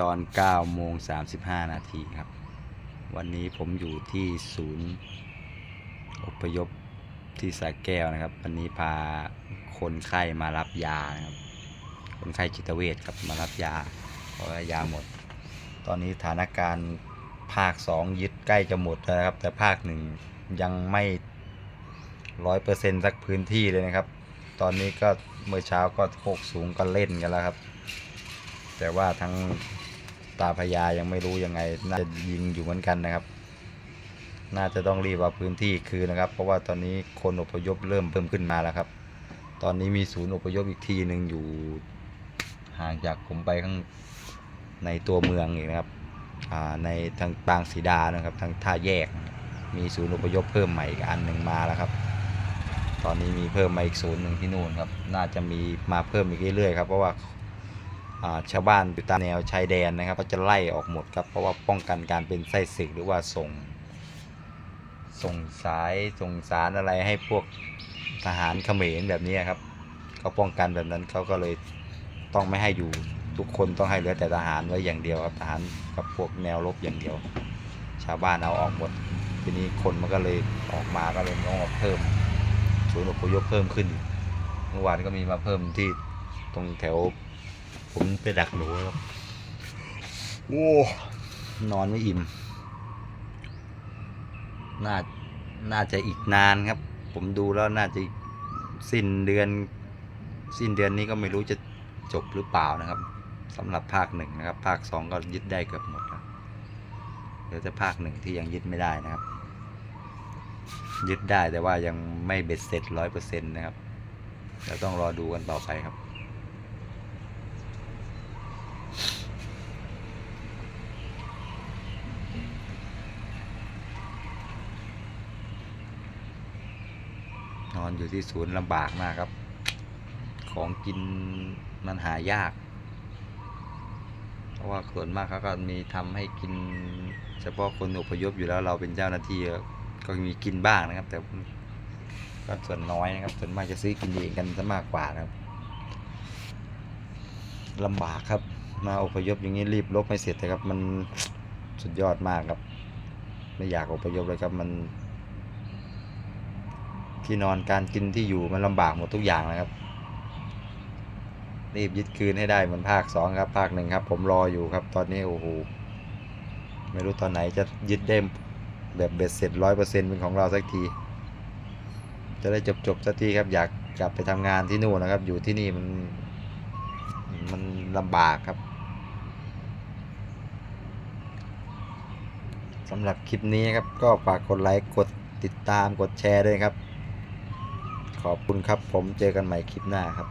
ตอน9โมง35 นาทีครับ วันนี้ผมอยู่ที่ศูนย์อพยพที่สระแก้วนะครับ วันนี้พาคนไข้มารับยานะครับ คนไข้จิตเวชครับมารับยาเพราะว่ายาหมด ตอนนี้สถานการณ์ภาค 2 ยึดใกล้จะหมดแล้วนะครับ แต่ภาคหนึ่งยังไม่ร้อยเปอร์เซ็นต์สักพื้นที่เลยนะครับ ตอนนี้ก็เมื่อเช้าก็โคกสูงก็เล่นกันแล้วครับ แต่ว่าทั้ง ตาพญายังไม่รู้ยังไง น่าจะยิงอยู่เหมือนกันนะครับ น่าจะต้องรีบเอาพื้นที่คืนนะครับ เพราะว่าตอนนี้คนอพยพเริ่มเพิ่มขึ้นมาแล้วครับ ตอนนี้มีศูนย์อพยพอีกที่หนึ่งอยู่ห่างจากผมไปข้างในตัวเมืองอีกนะครับในทางบางสีดานะครับ ทางท่าแยก มีศูนย์อพยพเพิ่มใหม่อีกอันหนึ่งมาแล้วครับ ตอนนี้มีเพิ่มมาอีกศูนย์หนึ่งที่นู่นครับ น่าจะมีมาเพิ่มอีกเรื่อยๆครับ เพราะว่า ชาวบ้านอยู่ตามแนวชายแดนนะครับก็จะไล่ออกหมดครับเพราะว่าป้องกันการเป็นไส้ศึกหรือว่าส่ง ส่งสายส่งสารอะไรให้พวกทหารเขมรแบบนี้ครับเขาป้องกันแบบนั้นเขาก็เลยต้องไม่ให้อยู่ทุกคนต้องให้เหลือแต่ทหารไว้อย่างเดียวครับทหารกับพวกแนวรบอย่างเดียว ชาวบ้านเอาออกหมด ทีนี้คนมันก็เลยออกมาก็เลยต้องเพิ่มศูนย์อพยพเพิ่มขึ้นเมื่อวานก็มีมาเพิ่มที่ตรงแถว ผมไปดักหนูครับโอ้นอนไม่อิ่ม น่า น่าจะอีกนานครับ ผมดูแล้วน่าจะอีกสิ้นเดือน สิ้นเดือนนี้ก็ไม่รู้จะจบหรือเปล่านะครับสำหรับภาคหนึ่งนะครับ ภาคสองก็ยึดได้เกือบหมดแล้วเหลือแต่ภาคหนึ่งที่ยังยึดไม่ได้นะครับ ยึดได้แต่ว่ายังไม่เบ็ดเสร็จร้อยเปอร์เซ็นต์นะครับเราต้องรอดูกันต่อไปครับ นอนอยู่ที่ศูนย์ลำบากมากครับ ของกินมันหายาก เพราะว่าส่วนมากเขาก็มีทำให้กิน เฉพาะคนอพยพอยู่แล้วเราเป็นเจ้าหน้าที่ก็มีกินบ้างนะครับ แต่ก็ส่วนน้อยนะครับ ส่วนมากจะซื้อกินเองกันซะมากกว่านะครับลำบากครับ มาอพยพอย่างนี้รีบลบให้เสร็จนะครับ มันสุดยอดมากครับ ไม่อยากอพยพเลยครับมัน ที่นอนการกินที่อยู่มันลำบากหมดทุกอย่างนะครับ รีบยึดคืนให้ได้เหมือนภาคสองครับ ภาคหนึ่งครับ ผมรออยู่ครับ ตอนนี้โอ้โหไม่รู้ตอนไหนจะยึดได้แบบเบ็ดเสร็จร้อยเปอร์เซ็นต์เป็นของเราสักที จะได้จบจบสักทีครับอยากกลับไปทำงานที่นู่นนะครับ อยู่ที่นี่มันมันลำบากครับสำหรับคลิปนี้ครับก็ฝากกดไลค์กดติดตามกดแชร์ด้วยครับ ขอบคุณครับ ผมเจอกันใหม่คลิปหน้าครับ